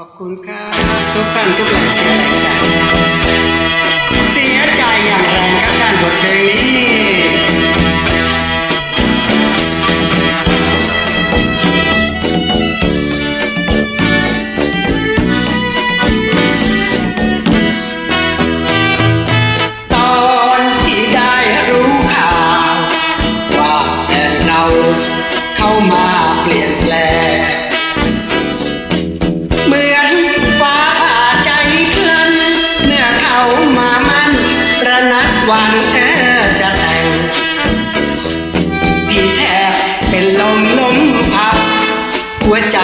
ขอบคุณครับทุกท่านทุกแรงเชียร์แรงใจเสียใจอย่างแรงครับท่านบทเพลงนี้เข้ามา มามันประนัดวันแธอจะแต่งพี่แทบเป็นลมลมพับ หัวใจ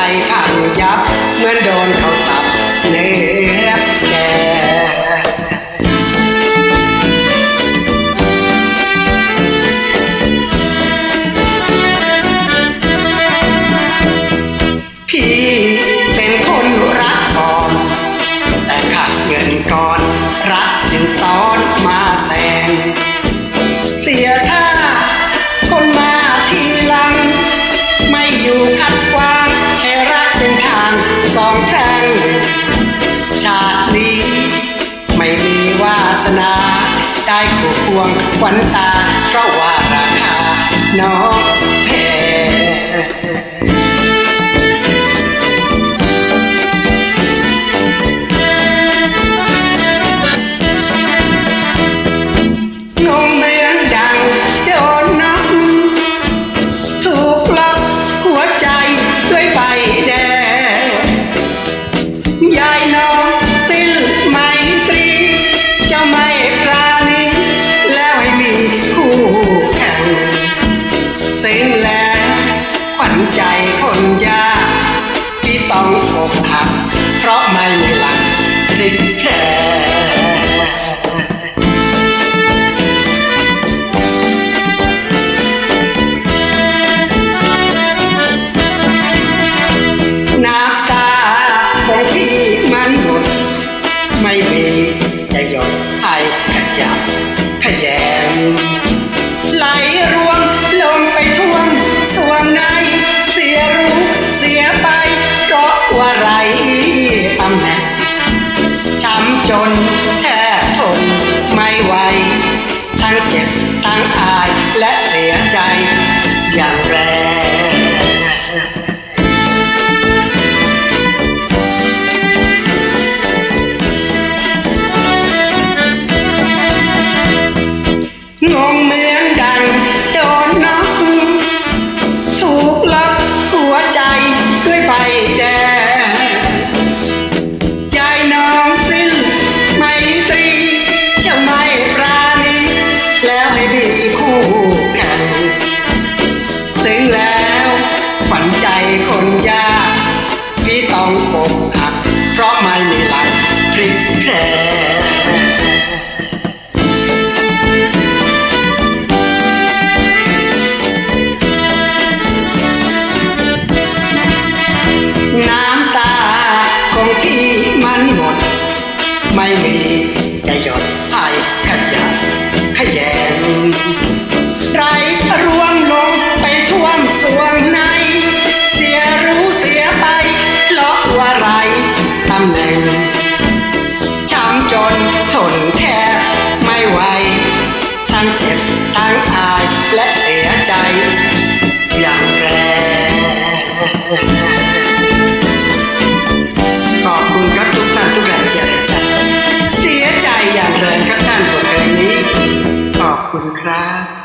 ขวัญตาเพราะว่าราคาน้อง พี่ต้องอกหัก เพราะไม่มีหลักพริกแพรน้ำตาของพี่มันหมด ไม่มี และเสียใจ อย่างแรงขอบคุณครับทุกท่านทุกแรงเชียร์ใจเสียใจอย่างแรงครับท่านบทเพลงนี้ ขอบคุณครับ